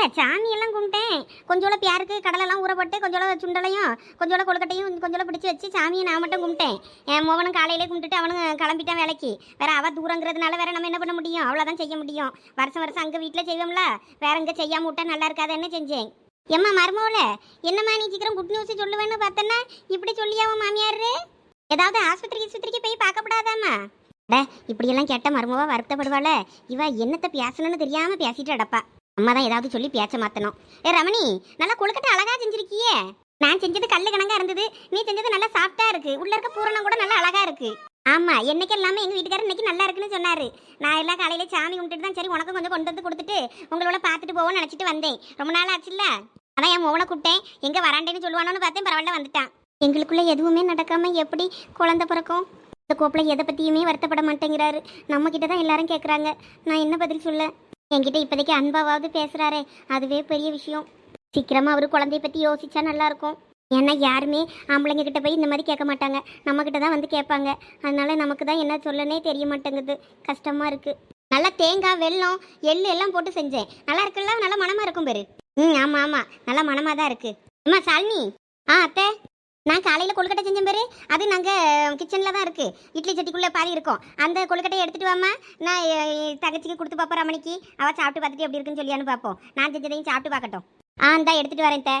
இல்லை சாமி எல்லாம் கும்பிட்டேன். கொஞ்சோட பியாருக்கு கடலெல்லாம் ஊற போட்டு கொஞ்சோட சுண்டலையும் கொஞ்சோட கொழுக்கட்டையும் கொஞ்சோட பிடிச்சி வச்சு சாமியை நான் மட்டும் கும்பிட்டேன். என் மோகனும் காலையிலே கும்பிட்டுட்டு அவனும் கிளம்பிட்டான் வேலைக்கு. வேற அவ தூரங்கிறதுனால வேற நம்ம என்ன பண்ண முடியும்? அவ்வளோதான் செய்ய முடியும். வருஷம் வருஷம் அங்கே வீட்டில் செய்வோம்ல? வேற எங்கே செய்யாம விட்டா நல்லா இருக்காதுன்னு செஞ்சேன்? எம்மா மருமவுல என்னம்மா நீ சீக்கிரம் குட் நியூஸ் சொல்லுவேன்னு பார்த்தேன்னா இப்படி சொல்லியாவ மாமியார்? ஏதாவது ஆஸ்பத்திரிக்கு ஆஸ்பத்திரிக்கு போய் பார்க்கப்படாதாம்மா? டே இப்படியெல்லாம் கேட்ட மருமவா வருத்தப்படுவாள. இவ என்னத்தை பேசணும்னு தெரியாம பேசிட்டு அடப்பா அம்மா தான் ஏதாவது சொல்லி பேச்ச மாத்தணும். ஏ ரமணி நல்லா கொழுக்கட்டை அழகா செஞ்சிருக்கியே. நான் செஞ்சது கல்லு கணங்கா இருந்தது. நீ செஞ்சது நல்லா சாஃப்டா இருக்கு. உள்ள இருக்க பூரணம் கூட நல்லா அழகா இருக்கு. ஆமா என்னைக்கு எல்லாமே எங்க வீட்டுக்காரர் இன்னைக்கு நல்லா இருக்குன்னு சொன்னாரு. நான் எல்லாம் காலையில சாமி கும்பிட்டுட்டு தான் சரி உனக்கும் கொஞ்சம் கொண்டு வந்து கொடுத்துட்டு உங்களோட பார்த்துட்டு போவோம்னு நினைச்சிட்டு வந்தேன். ரொம்ப நாள் ஆச்சுல்ல? அதான் என் மோனை கூப்பிட்டேன். எங்க வராண்டேன்னு சொல்லுவானோன்னு பார்த்தேன் பரவாயில்ல வந்துட்டான். எங்களுக்குள்ள எதுவுமே நடக்காம எப்படி குழந்தை பிறக்கும்? இந்த கோப்பில் எதை பற்றியுமே வருத்தப்பட மாட்டேங்கிறாரு. நம்ம கிட்ட தான் எல்லாரும் கேட்குறாங்க நான் என்ன பதில் சொல்ல? என்கிட்ட இப்போதைக்கு அன்பாவது பேசுகிறாரே அதுவே பெரிய விஷயம். சீக்கிரமாக அவர் குழந்தைய பற்றி யோசிச்சா நல்லாயிருக்கும். ஏன்னா யாருமே ஆம்பளைங்க கிட்ட போய் இந்த மாதிரி கேட்க மாட்டாங்க. நம்மக்கிட்ட தான் வந்து கேட்பாங்க. அதனால நமக்கு தான் என்ன சொல்லனே தெரிய மாட்டேங்குது. கஷ்டமாக இருக்குது நல்லா தேங்காய் வெல்லம் எள்ளு எல்லாம் போட்டு செஞ்சேன். நல்லா இருக்குல்ல? நல்லா மனமாக இருக்கும் பேரு. ம் ஆமாம் ஆமாம் நல்லா மனமாக தான் இருக்குது அம்மா சாலினி. ஆ அத்தை. நான் காலையில் கொழுக்கட்டை செஞ்சேன் பேரு. அது நாங்கள் கிச்சனில் தான் இருக்குது இட்லி சட்டிக்குள்ளே பாதி இருக்கும். அந்த கொழுக்கட்டையை எடுத்துகிட்டு வாமா நான் தகச்சிக்கு கொடுத்து பார்ப்போம் ரமணிக்கு. அவள் சாப்பிட்டு பார்த்துட்டு எப்படி இருக்குன்னு சொல்லியான்னு பார்ப்போம். நான் செஞ்சதையும் சாப்பிட்டு பார்க்கட்டும். ஆ இந்தா எடுத்துகிட்டு வரேன் தே.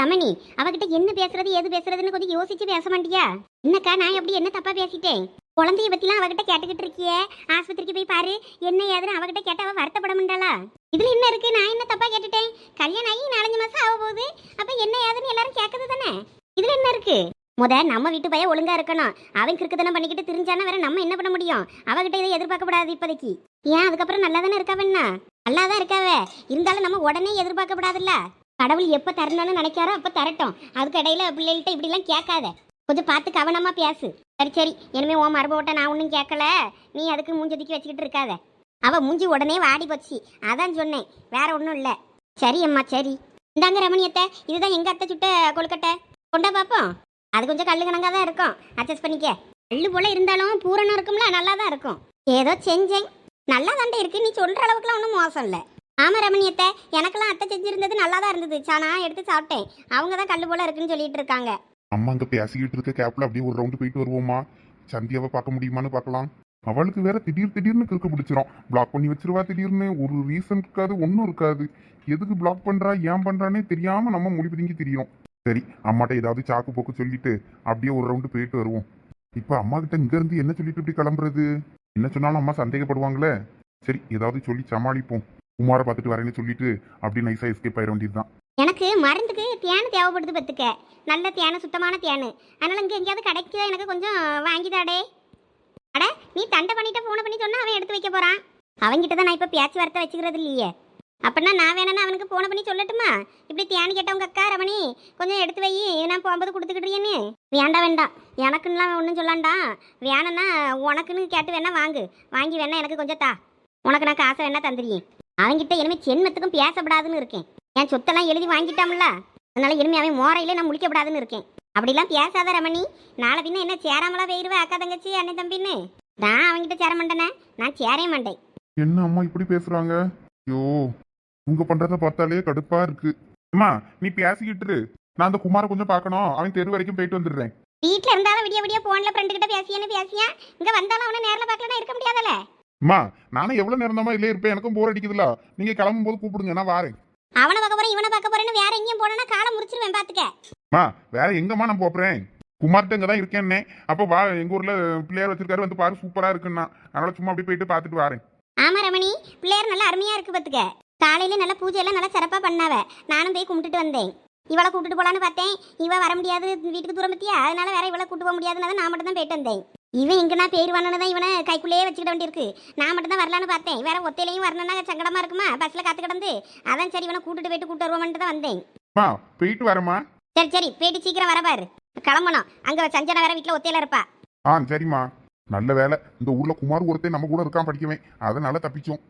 ரமணி அவகிட்ட என்ன பேசுறது எது பேசுறதுன்னு கொஞ்சம் யோசிச்சு பேச மாட்டியா? என்னக்கா நான் எப்படி என்ன தப்பா பேசிட்டேன்? குழந்தைய பற்றிலாம் அவகிட்ட கேட்டுக்கிட்டு இருக்கியே. ஆஸ்பத்திரிக்கு போய் பாரு. என்ன ஏதுன்னு அவகிட்ட கேட்ட அவள் வருத்த மாட்டாளா இதுல என்ன இருக்கு? நான் என்ன தப்பா கேட்டுட்டேன்? கல்யாணம் ஆகி நாலஞ்சு மாசம் ஆக போகுது. அப்ப என்ன ஏதுன்னு எல்லாரும் கேட்கறது தானே? இதுல என்ன இருக்கு? முத நம்ம வீட்டு பையன் ஒழுங்கா இருக்கணும். அவன் கிறுக்குத்தனம் பண்ணிக்கிட்டு திரிஞ்சானா வேற நம்ம என்ன பண்ண முடியும்? அவகிட்ட இதை எதிர்பார்க்கப்படாது இப்போதைக்கு. ஏன்? அதுக்கப்புறம் நல்லா தானே இருக்காவன்னா நல்லா தான் இருக்காவ. இருந்தாலும் நம்ம உடனே எதிர்பார்க்கப்படாதுல்ல? கடவுள் எப்போ தரணும்னு நினைக்காரோ அப்போ தரட்டும். அதுக்கு இடையில பிள்ளைகள்கிட்ட இப்படிலாம் கேட்காத. கொஞ்சம் பார்த்து கவனமா பேசு. சரி சரி. இனிமே ஓ மரபோட்ட நான் ஒன்றும் கேட்கல. நீ அதுக்கு மூஞ்சதுக்கி வச்சுக்கிட்டு இருக்காத. அவள் மூஞ்சி உடனே வாடி போச்சு. அதான் சொன்னேன். வேற ஒன்றும் இல்லை. சரி அம்மா சரி. இந்தாங்க ரமணியத்தை இதுதான் எங்கள் அத்தை சுட்ட கொழுக்கட்டை. கொண்டா பார்ப்போம். அது கொஞ்சம் கல்லு கணக்காக தான் இருக்கும். அட்ஜஸ்ட் பண்ணிக்க. கல்லு போல் இருந்தாலும் பூரணம் இருக்கும்ல நல்லா தான் இருக்கும். ஏதோ செஞ்சேன். நல்லா தாண்டே இருக்கு. நீ சொல்கிற அளவுக்குலாம் ஒன்றும் மோசம் இல்லை. ஆமா ரமணியத்தை எனக்கெல்லாம் அத்தை செஞ்சிருந்தது நல்லா தான் இருந்தது. சானா எடுத்து சாப்பிட்டேன். அவங்க தான் கல் போல இருக்குன்னு சொல்லிட்டு இருக்காங்க. அம்மா அங்கே பேசிக்கிட்டு இருக்க கேப்பில் அப்படியே ஒரு ரவுண்டு போயிட்டு வருவோமா சந்தியாவை பார்க்க முடியுமான்னு பார்க்கலாம். அவளுக்கு வேற திடீர் திடீர்னு கிறுக்க பிடிச்சிரும். பிளாக் பண்ணி வச்சிருவா திடீர்னு. ஒரு ரீசன் இருக்காது ஒன்றும் இருக்காது. எதுக்கு பிளாக் பண்றா ஏன் பண்றானே தெரியாம நம்ம மொழி பிதுங்கி தெரியும். சரி அம்மாட்ட ஏதாவது சாக்கு போக்கு சொல்லிட்டு அப்படியே ஒரு ரவுண்டு போயிட்டு வருவோம். இப்ப அம்மா கிட்ட இங்க இருந்து என்ன சொல்லிட்டு இப்படி கிளம்புறது? என்ன சொன்னாலும் அம்மா சந்தேகப்படுவாங்களே? சரி ஏதாவது சொல்லி சமாளிப்போம். உமாரை பார்த்துட்டு வரேன்னு சொல்லிட்டு அப்படி நைஸா எஸ்கேப் ஆயிட வேண்டியதுதான். எனக்கு மருந்துக்கு தேன் தேவைப்படுது பத்துக்க நல்ல தேனை சுத்தமான தேன். அதனால இங்கே எங்கேயாவது கிடைக்குதா எனக்கு கொஞ்சம் வாங்கிதாடே. அட நீ தண்டை பண்ணிட்டு ஃபோனை பண்ணி சொன்னா அவன் எடுத்து வைக்க போறான். அவன்கிட்ட தான் நான் இப்போ பேச்சு வார்த்தை வச்சுக்கிறது இல்லையே. அப்படின்னா நான் வேணும்னா அவனுக்கு ஃபோனை பண்ணி சொல்லட்டுமா? இப்படி தேனி கேட்டவங்க அக்கா ரமணி கொஞ்சம் எடுத்து வை. நான் போகும்போது கொடுத்துக்கிட்டேன்னு வேண்டாம் வேண்டாம் எனக்குன்னுலாம் ஒன்றும் சொல்லாண்டா. வேணும்னா உனக்குன்னு கேட்டு வேணா வாங்கு. வாங்கி வேணா எனக்கு கொஞ்சம் தா. உனக்கு நான் காசை வேணா தந்துடுறேன். அவன்கிட்ட இனிமேல் சென்மத்துக்கும் பேசப்படாதுன்னு இருக்கேன். என் சொத்தெல்லாம் எழுதி வாங்கிட்டாம்ல அதனால இனிமே அவன் மோரையில நான் முடிக்கப்படாதுன்னு இருக்கேன். அப்படிலாம் பேசாத ரமணி. நாளை பின்ன என்ன சேராமலா போயிருவ அக்கா தங்கச்சி அண்ணன் தம்பின்னு? நான் அவன்கிட்ட சேர மாட்டேனே. நான் சேரவே மாட்டேன். என்ன அம்மா இப்படி பேசுறாங்க? ஐயோ உங்க பண்றத பார்த்தாலே கடுப்பா இருக்கு. அம்மா நீ பேசிக்கிட்டு இரு. நான் அந்த குமார கொஞ்சம் பார்க்கணும். அவன் தெரு வரைக்கும் போயிட்டு வந்துடுறேன். வீட்ல இருந்தாலும் விடிய விடிய போன்ல ஃப்ரெண்டு கிட்ட பேசியான்னு பேசியா? இங்க வந்தாலும் அவனை நேர்ல பார்க்கலனா இருக்க முடியாதல அம்மா நானும் எவ்வளவு நேரம் தான் இல்லே இருப்பேன். எனக்கும் போர் அடிக்குதுல நீங்க கிளம்பும் போது கூப்பிடுங்க நான் வாரேன். அவனை பார்க்க போறேன் இவனை பார்க்க போறேன்னு வேற எங்கேயும் போனா காலை முறிச்சிருவேன் பாத்துக்க. அம்மா வேற எங்கம்மா நான் போறேன் குமார்ட்ட இங்க தான் இருக்கேன்னே அப்போ வா எங்க ஊர்ல பிள்ளையார் வச்சிருக்காரு வந்து பாரு சூப்பரா இருக்குன்னா. அதனால சும்மா அப்படியே போயிட்டு பார்த்துட்டு வாரேன். ஆமா ரமணி. பிள்ளையார் நல்லா அருமையா இருக்கு பாத்துக்க. காலையில நல்ல பூஜை எல்லாம் நல்லா சிறப்பா பண்ணாவ. நானும் போய் கும்பிட்டுட்டு வந்தேன். இவளை கூப்பிட்டு போலான்னு பார்த்தேன். இவ வர முடியாது வீட்டுக்கு தூரம் பத்தியா? அதனால வேற இவளை கூட்டு போக முடியாதுன்னு நான் மட்டும் தான் போயிட்டு வந்தேன். இவன் எங்கன்னா பேருவானு தான் இவனை கைக்குள்ளேயே வச்சுக்கிட வேண்டியிருக்கு. நான் மட்டும் தான் வரலான்னு பார்த்தேன். வேற ஒத்தையிலையும் வரணும்னா சங்கடமா இருக்குமா? பஸ்ல காத்து கிடந்து. அதான் சரி இவனை கூட்டிட்டு போயிட்டு கூட்டு வருவோம்னு தான் வந்தேன். போயிட்டு வரேம்மா. சரி சரி போயிட்டு சீக்கிரம் வர பாரு. கிளம்பணும். அங்க சஞ்சனா வேற வீட்டுல ஒத்தையில இருப்பா. ஆ சரிம்மா. நல்ல வேலை. இந்த ஊர்ல குமார் ஒருத்தன் நம்ம கூட இருக்கான் படிக்கவே. அதனால தப்பிச்சோம்.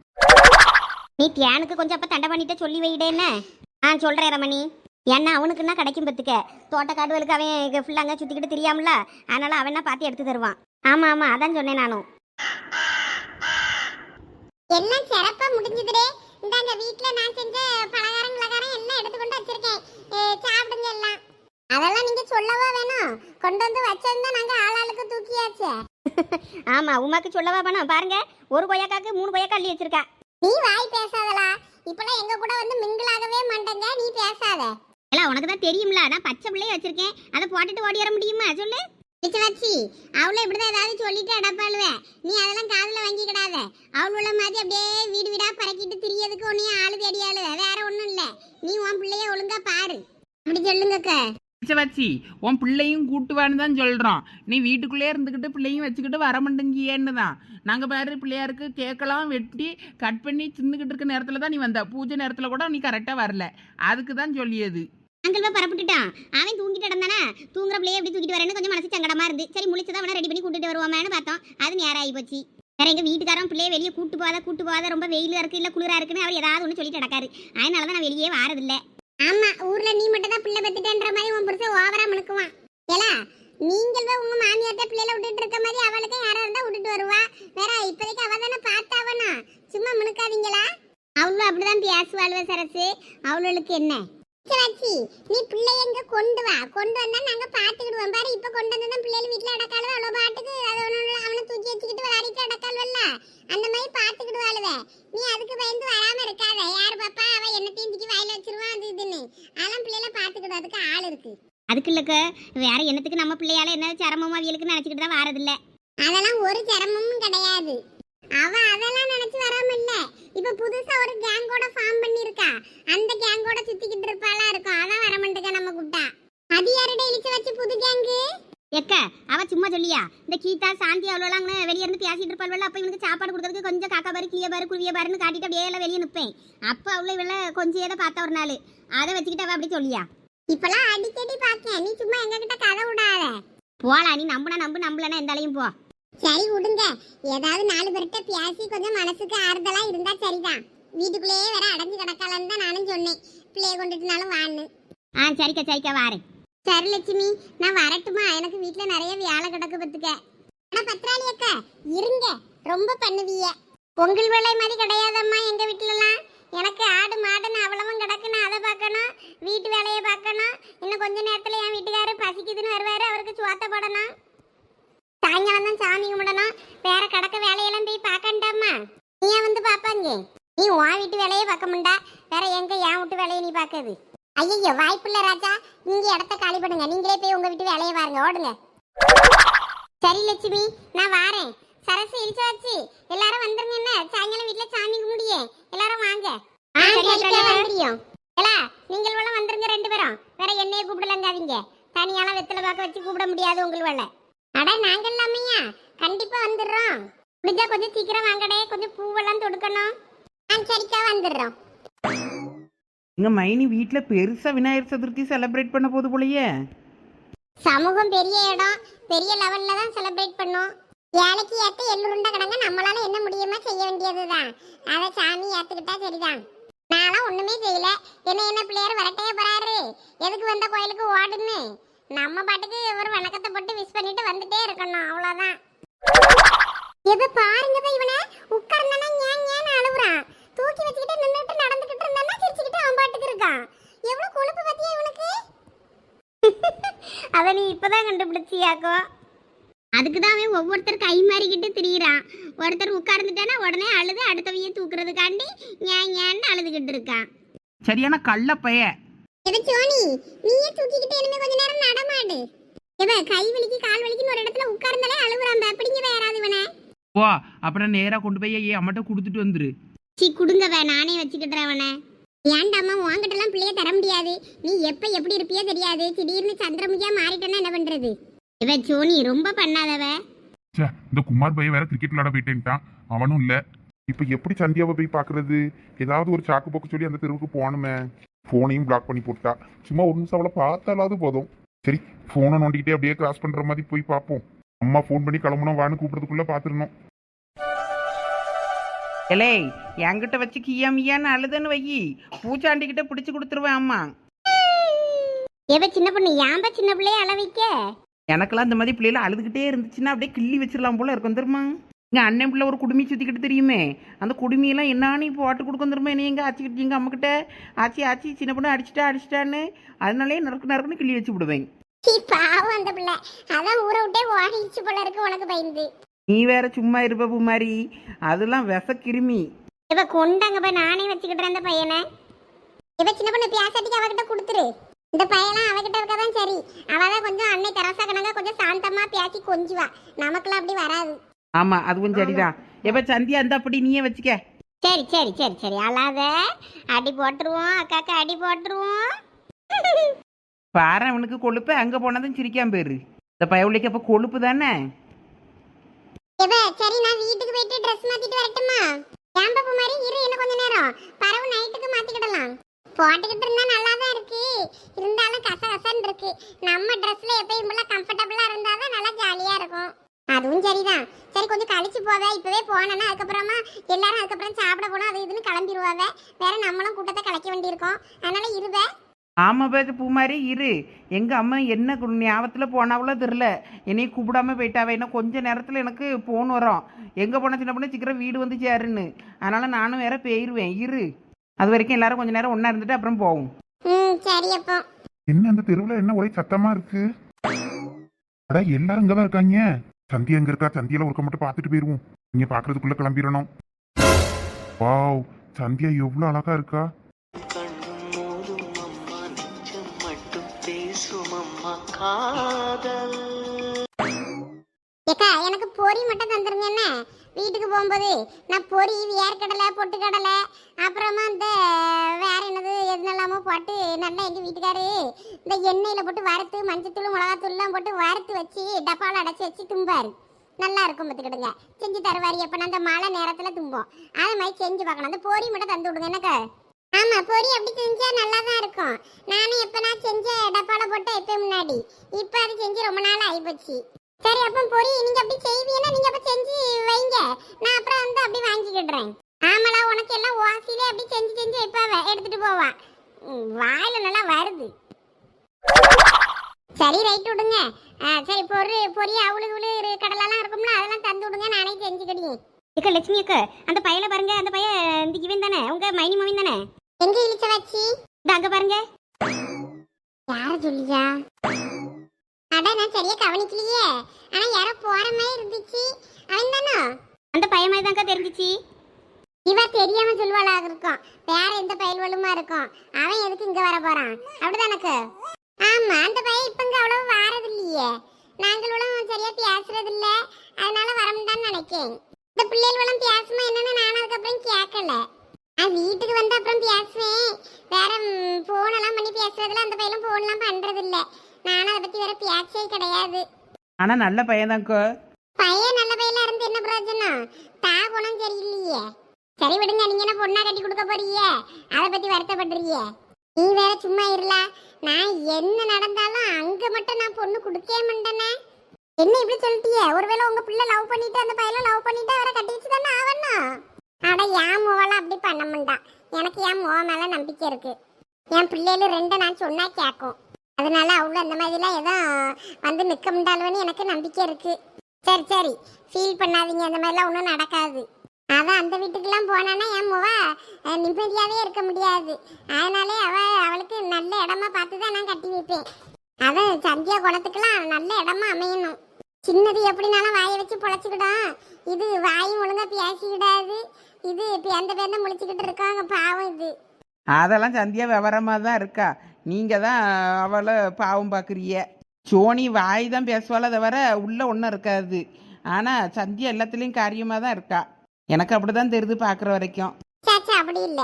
நீ தியானுக்கு கொஞ்சம் அப்ப தண்டை பண்ணிட்டு சொல்லி வைடே என்ன? ஆ சொல்றேன் ரமணி. ஏன்னா அவனுக்குன்னா கிடைக்கும் பத்துக்க தோட்டக்காடுகளுக்கு அவன் ஃபுல்லாக அங்கே சுற்றிக்கிட்டு தெரியாமல அதனால அவனா பார்த்து எடுத்து தருவான். ஆமா ஆமா அதான் சொன்னேன் நானும். எல்லாம் சிறப்பா முடிஞ்சதுடே. இந்தாங்க வீட்ல நான் செஞ்ச பலகாரம் பலகாரம் எல்லாம் எடுத்து கொண்டு வச்சிருக்கேன் சாப்பிடுங்க எல்லாம். அதெல்லாம் நீங்க சொல்லவா வேணும்? கொண்டு வந்து வச்சிருந்தா நாங்க ஆளாளுக்கு தூக்கியாச்சு. ஆமா உமாக்கு சொல்லவா வேணும்? பாருங்க ஒரு கொய்யாக்காக்கு மூணு கொய்யாக்கா அள்ளி வச்சிருக்கா. நீ வாய் பேசாதலா இப்பெல்லாம் எங்க கூட வந்து மிங்கிளாகவே மாட்டேங்க நீ பேசாத. எல்லாம் உனக்கு தான் தெரியும்ல நான் பச்சை பிள்ளைய வச்சிருக்கேன். அதை போட்டுட்டு ஓடி வர முடியுமா? சொல்லு. வச்சு வச்சு அவளும் இப்படிதான் ஏதாவது சொல்லிட்டு அடப்பாளுவ. நீ அதெல்லாம் காதில் வாங்கிக்கிடாத. அவளோட மாதிரி அப்படியே வீடு வீடாக பறக்கிட்டு திரியதுக்கு உன்னையும் ஆளு தேடி ஆளுவ வேற ஒன்றும் இல்லை. நீ உன் பிள்ளைய ஒழுங்கா பாரு. அப்படி சொல்லுங்கக்கா வச்சு உன் பிள்ளையும் கூட்டுவான்னு தான் சொல்கிறோம் நீ வீட்டுக்குள்ளே இருந்துக்கிட்டு பிள்ளையும் வச்சுக்கிட்டு வர மாட்டேங்கியேன்னு தான் நாங்கள் பாரு பிள்ளையாருக்கு கேக்கெல்லாம் வெட்டி கட் பண்ணி தின்னுக்கிட்டு இருக்க நேரத்தில் தான் நீ வந்த. பூஜை நேரத்தில் கூட நீ கரெக்டாக வரல. அதுக்கு தான் சொல்லியது. அங்கிள் போய் பரப்பிட்டுட்டான். அவன் தூங்கிட்டு இடந்தானே தூங்குற பிள்ளைய எப்படி தூக்கிட்டு வரேன்னு கொஞ்சம் மனசு சங்கடமா இருந்து சரி முழிச்சதான் அவனை ரெடி பண்ணி கூட்டிட்டு வருவோமான்னு பார்த்தோம். அது நேரம் ஆகி போச்சு. வேற எங்கள் வீட்டுக்காரன் பிள்ளைய வெளியே கூட்டு போகாத கூட்டு போகாத ரொம்ப வெயிலாக இருக்கு இல்ல குளிரா இருக்குன்னு அவர் ஏதாவது ஒன்று சொல்லிட்டு நடக்காரு அதனால தான் நான் வெளியே வாரதில்லை. ஆமா ஊர்ல நீ மட்டும் தான் பிள்ளை பெத்துட்டேன்ற மாதிரி உன் புருஷன் ஓவரா முழுக்குவான் ஏலா நீங்கள் தான் உங்க மாமியார்ட்ட பிள்ளைல விட்டுட்டு இருக்க மாதிரி அவளுக்கு யாரா இருந்தா விட்டுட்டு வருவா? வேற இப்போதைக்கு அவ தானே பார்த்தாவனா? சும்மா முழுக்காதீங்களா அவளும் அப்படிதான் பேசுவாள்வ சரசு. அவளுக்கு என்ன? வச்சி. நீ பிள்ளை எங்க கொண்டு வா? கொண்டு வந்தா நாங்க பாத்துக்கிடுவோம் பாரு இப்ப கொண்டு வந்தா பிள்ளைகள் வீட்டுல அடக்காளவ அவ்வளவு பாட்டுக்கு. ஒண்ணு அவனை தூக்கி வச்சுக்கிட்டு விளையாடிட்டு அடக்காள்வல்ல அந்த மாதிரி பாத்துக்கிடுவாளுவ நீ அதுக்கு பயந்து வராம இருக்காத. யாரு பாப்பா? அவ என்னத்தையும் தூக்கி வாயில வச்சிருவான் அது இதுன்னு. அதெல்லாம் பிள்ளைல பாத்துக்கிடும் அதுக்கு ஆள் இருக்கு. அதுக்கு இல்லக்க வேற என்னத்துக்கு நம்ம பிள்ளையால என்ன சிரமமா அவியலுக்கு நினைச்சுக்கிட்டு தான் வாரதில்ல. அதெல்லாம் ஒரு சிரமமும் கிடையாது. அவ அதெல்லாம் நினைச்சு வராம இல்ல. இப்ப புதுசா ஒரு கேங்கோட ஃபார்ம் பண்ணிருக்கா அந்த கேங்கோட சுத்திக்கிட்டு இருப்பாளா இருக்கும். அதான் வர மாட்டேங்க நம்ம கூப்பிட்டா. அது யாருடைய இழிச்ச வச்சு புது கேங்கு எக்க அவ சும்மா சொல்லியா? இந்த கீதா சாந்தி அவ்வளோலாம் வெளியே இருந்து பேசிட்டு இருப்பாள்வல்ல அப்ப இவனுக்கு சாப்பாடு கொடுக்கறதுக்கு கொஞ்சம் காக்கா பாரு கிளிய பாரு குருவிய பாருன்னு காட்டிட்டு அப்படியே எல்லாம் வெளியே நிப்பேன். அப்ப அவ்வளோ இவள கொஞ்சம் ஏதோ பார்த்தா ஒரு நாள். அதை வச்சுக்கிட்டு அவ அப்படி சொல்லியா? இப்பெல்லாம் அடிக்கடி பாக்க நீ சும்மா எங்க கிட்ட கதை விடாத. போலாம். நீ நம்புனா நம்பு நம்பலன்னா எந்தாலையும் போ. சரி விடுங்க ஏதாவது நாலு பேர்கிட்ட பேசி கொஞ்சம் மனசுக்கு ஆறுதலா இருந்தா சரிதான். வீட்டுக்குள்ளேயே வேற அடைஞ்சு கிடக்கலன்னு தான் நானும் சொன்னேன். பிள்ளைய கொண்டுட்டுனாலும் வான்னு. ஆ சரிக்கா சரிக்கா வாரேன். சரி லட்சுமி. நான் வரட்டுமா? எனக்கு வீட்ல நிறைய வேலை கிடக்கு பத்துக்க. ஆனா பத்ராளி அக்கா இருங்க. ரொம்ப பண்ணுவீங்க பொங்கல் வேலை மாதிரி கிடையாதம்மா எங்க வீட்டுலலாம். எனக்கு ஆடு மாடுன்னு அவ்வளவும் கிடக்கு நான் அதை பார்க்கணும் வீட்டு வேலையை பார்க்கணும் இன்னும் கொஞ்ச நேரத்துல என் வீட்டுக்காரர் பசிக்குதுன்னு வருவாரு அவருக்கு சோத்த போடணும் சாயங்காலம் தான் சாமி கும்பிடணும் வேற கிடக்க வேலையெல்லாம் போய் பார்க்கண்டாமா நீ ஏன் வந்து பாப்பாங்க நீ உன் வீட்டு வேலையை பார்க்க முண்டா வேற எங்க என் வீட்டு வேலையை நீ பார்க்கறது ஐயோ வாய்ப்பில்ல ராஜா நீங்க இடத்த காலி பண்ணுங்க. நீங்களே போய் உங்க வீட்டு வேலையை பாருங்க. ஓடுங்க. சரி லட்சுமி நான் வாரேன். சரசு இழிச்சு வச்சு எல்லாரும் வந்துருங்க என்ன? சாயங்காலம் வீட்டுல சாமி கும்பிடியே. எல்லாரும் வாங்க. வந்துரியோம். ஏலா நீங்கள் வேலை வந்துருங்க ரெண்டு பேரும். வேற என்னைய கூப்பிடலங்காதீங்க. தனியாலாம் வெத்தலை பார்க்க வச்சு கூப்பிட முடியாது உங்கள் வேலை அட நாங்க எல்லாமையா கண்டிப்பா வந்துடுறோம். முடிஞ்சா கொஞ்சம் சீக்கிரம் வாங்கடே. கொஞ்சம் பூவெல்லாம் தொடுக்கணும். ஆ சரிக்கா வந்துடுறோம். எங்கள் மைனி வீட்டில் பெருசாக விநாயகர் சதுர்த்தி செலிப்ரேட் பண்ண போது போலயே. சமூகம் பெரிய இடம் பெரிய லெவல்ல தான் செலிப்ரேட் பண்ணோம். ஏழைக்கு ஏத்த எள்ளுருண்டை கிடங்க நம்மளால என்ன முடியுமா செய்ய வேண்டியதுதான். அதை சாமி ஏத்துக்கிட்டா சரிதான். நான்லாம் ஒண்ணுமே செய்யல. என்ன என்ன பிள்ளையார் விரட்டையே போறாரு? எதுக்கு வந்த கோயிலுக்கு ஓடுன்னு? நம்ம பாட்டுக்கு ஒரு வணக்கத்தை போட்டு விஷ் பண்ணிட்டு வந்துட்டே இருக்கணும். அவ்வளவுதான். எது பாருங்க இவனை. உட்கார்ந்தானா ஏன் ஏன் அழுகுறான் தூக்கி வச்சுக்கிட்டு நின்னுட்டு நடந்துகிட்டு இருந்தானா சிரிச்சுக்கிட்டு அவன் பாட்டுக்கு இருக்கான். எவ்வளவு கொழுப்பு பத்தியா இவனுக்கு? அதை நீ இப்பதான் கண்டுபிடிச்சியாக்கோ. அதுக்கு தான் அவன் ஒவ்வொருத்தர் கை மாறிக்கிட்டு திரியிறான். ஒருத்தர் உட்கார்ந்துட்டானா உடனே அழுது அடுத்தவைய தூக்குறதுக்காண்டி ஏன் ஏன்னு அழுதுகிட்டு இருக்கான். சரியான கள்ள பைய எது சோனி? நீயே தூக்கிக்கிட்டு இனிமே கொஞ்ச நேரம் நடமாடு. இவ கை வலிக்கு கால் வலிக்குன்னு ஒரு இடத்துல உட்கார்ந்தாலே அழுகுறான். அப்படிங்கிற யாராவது இவனை? ஓ அப்புறம் நேராக கொண்டு போய் ஏன் அம்மட்ட கொடுத்துட்டு வந்துரு. சி குடுங்கவ நானே வச்சுக்கிட்டுறேன் அவனை. ஏன்டாமா உங்ககிட்டலாம் பிள்ளைய தர முடியாது. நீ எப்ப எப்படி இருப்பியோ தெரியாது. திடீர்னு சந்திரமுகியா மாறிட்டேன்னா என்ன பண்றது? இவ சோனி ரொம்ப பண்ணாதவ. ச்சே இந்த குமார் பையன் வேற கிரிக்கெட் விளாட போயிட்டேன்ட்டான். அவனும் இல்ல. இப்ப எப்படி சந்தியாவை போய் பாக்குறது? ஏதாவது ஒரு சாக்கு போக்கு சொல்லி அந்த தெருவுக்கு போகணுமே. போனையும் பிளாக் பண்ணி போட்டா சும்மா ஒரு நிமிஷம் அவளை பார்த்தாலாவது போதும். சரி போனை நோண்டிக்கிட்டே அப்படியே கிராஸ் பண்ற மாதிரி போய் பார்ப்போம். அம்மா ஃபோன் பண்ணி கிளம்பணும் வான்னு கூப்பிடுறதுக்குள்ள பாத்துருணும் எலே என்கிட்ட வச்சு கியா மியான்னு அழுதுன்னு வையி பூச்சாண்டிக்கிட்ட பிடிச்சி கொடுத்துருவேன் அம்மா. எவ சின்ன பொண்ணு ஏன்பா சின்ன பிள்ளைய அள வைக்க? எனக்கெல்லாம் இந்த மாதிரி பிள்ளைல அழுதுகிட்டே இருந்துச்சுன்னா அப்படியே கிள்ளி வச்சிடலாம் போல இருக்கும் தெரியுமா? எங்கள் அண்ணன் பிள்ளை ஒரு குடுமி சுற்றிக்கிட்டு தெரியுமே. அந்த குடுமியெல்லாம் என்னான்னு இப்போ போட்டு கொடுக்க வந்துருமா என்ன எங்கள் ஆச்சிக்கிட்டு எங்கள் அம்மாக்கிட்ட? ஆச்சி ஆச்சி சின்ன பொண்ணு அடிச்சிட்டா அடிச்சிட்டான்னு. அதனாலே நறுக்கு நறுக்குன்னு கிள்ளி வச்சு விடுவேன். பாவம் அந்த பிள்ளை. அதான் ஊரை விட்டே ஓடிச்சு போல இருக்கு உனக்கு பயந்து. நீ வேற சும்மா இருப்ப பூமாரி. அதெல்லாம் விச கிருமி இவ கொண்டாங்க போய் நானே வச்சுக்கிட்டேன் அந்த பையனை. இவ சின்ன பொண்ணு பியாசாட்டிக்கு அவகிட்ட கொடுத்துரு. இந்த பையன்லாம் அவகிட்ட இருக்கதான் சரி. அவதான் கொஞ்சம் அன்னை தெரசா கணங்க கொஞ்சம் சாந்தமா பேசி கொஞ்சுவா. நமக்குலாம் அப்படி வராது. ஆமாம் அதுவும் சரிதான். எப்போ சந்தியா இருந்தா அப்படி நீயே வச்சுக்க. சரி சரி சரி சரி. அழாத. அடி போட்டுருவோம். அக்காக்கு அடி போட்டுருவோம். பாரு அவனுக்கு கொழுப்பு அங்கே போனதும் சிரிக்காம போயிரு. இந்த பயவுளிக்கு அப்போ கொழுப்பு தானே? இவ சரி நான் வீட்டுக்கு போயிட்டு ட்ரெஸ் மாத்திட்டு வரட்டுமா? ஏன் பாப்பு மாதிரி இரு இன்னும் கொஞ்ச நேரம். பரவு நைட்டுக்கு மாத்திக்கிடலாம். போட்டுக்கிட்டு இருந்தா நல்லா தான் இருக்கு. இருந்தாலும் கச கசன்னு இருக்கு. நம்ம ட்ரெஸ்ல எப்பயும் போல கம்ஃபர்டபுளா இருந்தாதான் நல்லா ஜாலியா இருக்கும். அதுவும் சரிதான். சரி கொஞ்சம் கழிச்சு போவே. இப்பவே போனேன்னா அதுக்கப்புறமா எல்லாரும் அதுக்கப்புறம் சாப்பிட போனோம் அது இதுன்னு கிளம்பிடுவாவே வேற நம்மளும் கூட்டத்தை கலைக்க வேண்டியிருக்கோம். அதனால இருவே. ஆமாம் பேச்சு பூமாரி இரு. எங்கள் அம்மா என்ன ஞாபகத்தில் போனாவளோ தெரில. என்னைய கூப்பிடாம போயிட்டாவே. இன்னும் கொஞ்ச நேரத்தில் எனக்கு ஃபோன் வரும். எங்கே போன சின்ன பொண்ணு சீக்கிரம் வீடு வந்து சேருன்னு. அதனால் நானும் வேற போயிடுவேன் இரு. அது வரைக்கும் எல்லாரும் கொஞ்ச நேரம் ஒன்றா இருந்துட்டு அப்புறம் போவோம். ம் சரி அப்போ. என்ன அந்த தெருவில் என்ன ஒரே சத்தமா இருக்கு? அட எல்லாரும் இங்கதான் இருக்காங்க. சந்தியா எங்க இருக்கா? சந்தியால ஒருக்க மட்டும் பார்த்துட்டு போயிருவோம். நீங்க பாக்குறதுக்குள்ள கிளம்பிடணும் வாவ் சந்தியா எவ்வளவு அழகா இருக்கா? காதல். ஏக்கா எனக்கு பொரி மட்டும் தந்துருங்க என்ன? வீட்டுக்கு போகும்போது நான் பொரி வேர்க்கடலை பொட்டுக்கடலை அப்புறமா இந்த வேற என்னது எதுனெல்லாமோ போட்டு நல்லா எங்கள் வீட்டுக்காரு இந்த எண்ணெயில் போட்டு வறுத்து மஞ்சத்தூள் மிளகாத்தூள்லாம் போட்டு வறுத்து வச்சு டப்பாவில் அடைச்சி வச்சு தும்பார். நல்லா இருக்கும் பார்த்துக்கிடுங்க. செஞ்சு தருவார் எப்போ அந்த மழை நேரத்தில் தும்போம். அது மாதிரி செஞ்சு பார்க்கணும். அந்த பொரி மட்டும் தந்து விடுங்க என்னக்கா? ஆமா பொரி அப்படி செஞ்சா நல்லா தான் இருக்கும். நானும் எப்ப நான் செஞ்ச டப்பால போட்ட எப்ப முன்னாடி. இப்ப அது செஞ்சு ரொம்ப நாள் ஆயிப்போச்சு. சரி அப்ப பொரி நீங்க அப்படி செய்வீங்கன்னா நீங்க அப்ப செஞ்சு வைங்க. நான் அப்புறம் வந்து அப்படி வாங்கிக்கிடுறேன். ஆமாலா உனக்கு எல்லாம் வாசிலே அப்படி செஞ்சு செஞ்சு வைப்பாவ. எடுத்துட்டு போவா. வாயில நல்லா வருது. சரி ரைட் விடுங்க. ஆ, சரி பொரு பொரி அவளுக்கு இவளு கடலெல்லாம் இருக்கும்ல அதெல்லாம் தந்து விடுங்க. நானே செஞ்சுக்கிடுங்க இக்க லட்சுமி அக்கா அந்த பையனை பாருங்க. அந்த பையன் இந்த இவன் தானே? உங்க மைனி மவன் தானே? எங்க இழிச்ச வச்சு அங்க பாருங்க. யார சொல்லியா? அட நான் சரியா கவனிக்கலையே. ஆனா யாரோ போற மாதிரி இருந்துச்சு. அவன் தானோ? அந்த பையன் மாதிரி தான்க்கா தெரிஞ்சிச்சு. இவ தெரியாம சொல்வாளாக இருக்கும். வேற எந்த பயல்வலுமா இருக்கும். அவன் எதுக்கு இங்க வர போறான்? அப்படிதானக்கு ஆமா அந்த பையன் இப்ப இங்க அவ்வளவு வாரது இல்லையே நாங்களும் சரியா பேசுறது இல்ல அதனால வரமுடான்னு நினைக்கேன். இந்த பிள்ளைகளும் பேசுமா என்னன்னு நான் அதுக்கப்புறம் கேட்கல. நான் வீட்டுக்கு வந்து அப்புறம் பேசுவேன். வேற போன் எல்லாம் பண்ணி பேசுறதுல அந்த பையனும் போன் எல்லாம் பண்றது இல்ல நானும் அதை பத்தி வேற பேச்சே கிடையாது. ஆனால் நல்ல பையன்தான்க்கோ பையன் நல்ல பையனா இருந்து என்ன பிரயோஜனம்? தா குணம் சரியில்லையே. சரி விடுங்க நீங்க என்ன பொண்ணா கட்டி கொடுக்க போறீங்க? அதை பத்தி வருத்தப்படுறீங்க? நீ வேற சும்மா இருல நான் என்ன நடந்தாலும் அங்க மட்டும் நான் பொண்ணு கொடுக்கவே மாட்டேனே. என்ன இப்படி சொல்லிட்டியே? ஒருவேளை உங்க பிள்ளை லவ் பண்ணிட்டு அந்த பையனை லவ் பண்ணிட்டு அவரை கட்டி வச்சு தானே ஆவணும் அட என் மோவெல்லாம் அப்படி பண்ண மாட்டான் எனக்கு என் மோவ மேல நம்பிக்கை இருக்கு. என் பிள்ளைகளும் ரெண்டை நான் சொன்னா கேட்கும் அதனால அவ்வளோ அந்த மாதிரிலாம் எதுவும் வந்து நிற்க முடியாதுன்னு எனக்கு நம்பிக்கை இருக்கு. சரி சரி. ஃபீல் பண்ணாதீங்க. அந்த மாதிரிலாம் ஒன்றும் நடக்காது. அவள் அந்த வீட்டுக்கெல்லாம் போனான்னா என் முவா நிம்மதியாகவே இருக்க முடியாது. அதனாலே அவ அவளுக்கு நல்ல இடமா பார்த்து தான் நான் கட்டி வைப்பேன். அவன் சந்தியா குணத்துக்கெல்லாம் நல்ல இடமா அமையணும். சின்னது எப்படினாலும் வாயை வச்சு பொழைச்சிக்கிடும். இது வாயும் ஒழுங்கா பேசிக்கிடாது. இது பேந்த பேந்த முழிச்சுக்கிட்டு இருக்காங்க பாவம் இது. அதெல்லாம் சந்தியா விவரமாக தான் இருக்கா? நீங்கள் தான் அவளை பாவம் பார்க்குறிய சோனி வாய் தான் பேசுவாளே தவிர உள்ள ஒன்றும் இருக்காது. ஆனால் சந்தியா எல்லாத்துலேயும் காரியமாக தான் இருக்கா? எனக்கு அப்படி தான் தெரியுது பார்க்குற வரைக்கும். சாச்சா அப்படி இல்ல.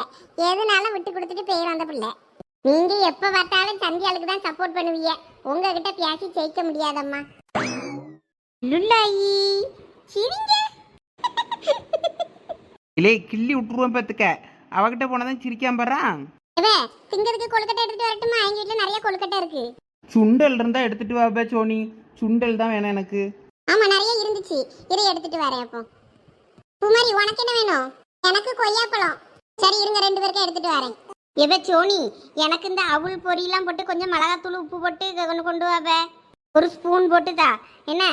எதுனாலும் விட்டு கொடுத்துட்டு போயிடும் அந்த பிள்ளை. நீங்க எப்ப பார்த்தாலும் சந்தியாளுக்கு தான் சப்போர்ட் பண்ணுவீங்க. உங்ககிட்ட பேசி ஜெயிக்க முடியாதம்மா. லுல்லாயி. சிரிங்க. இல்லை கிள்ளி விட்டுருவேன் பார்த்துக்க. அவகிட்ட போனதான் சிரிக்காம போறான் இவே திங்கிறதுக்கு கொழுக்கட்டை எடுத்துட்டு வரட்டுமா? எங்க வீட்டுல நிறைய கொழுக்கட்டை இருக்கு. சுண்டல் இருந்தால் எடுத்துட்டு வாப்பா சோனி. சுண்டல் தான் வேணும் எனக்கு. ஆமா நிறைய இருந்துச்சு. இரு எடுத்துட்டு வரேன் அப்போ. குமாரி உனக்கு என்ன வேணும்? எனக்கு கொய்யாப்பழம். சரி இருங்க ரெண்டு பேருக்கும் எடுத்துட்டு வரேன். இவ சோனி எனக்கு இந்த அவுள் பொரியெல்லாம் போட்டு கொஞ்சம் மிளகாத்தூள் உப்பு போட்டு கொண்டு கொண்டு வாப ஒரு ஸ்பூன் போட்டுதா. என்ன?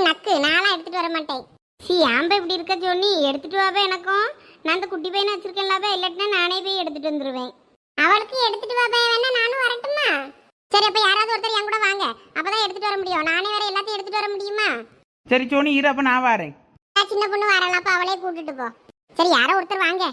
ம் நக்கு நான்லாம் எடுத்துட்டு வர மாட்டேன். சி ஆம்பை இப்படி இருக்க ஜோனி எடுத்துட்டு வாப்ப எனக்கும். நான் அந்த குட்டி பையனை வச்சிருக்கேன்லாப்ப இல்லாட்டினா நானே போய் எடுத்துட்டு வந்துருவேன். அவளுக்கு எடுத்துட்டு வா பையன் வேணா நானும் வரட்டுமா? சரி அப்ப யாராவது ஒருத்தர் என் கூட வாங்க. அப்பதான் எடுத்துட்டு வர முடியும். நானே வேற எல்லாத்தையும் எடுத்துட்டு வர முடியுமா? சரி சோனி இரு அப்போ நான் வரேன். சின்ன பொண்ணு வரலாம் அப்ப அவளே கூட்டிட்டு போ. சரி யாரோ ஒருத்தர் வாங்க.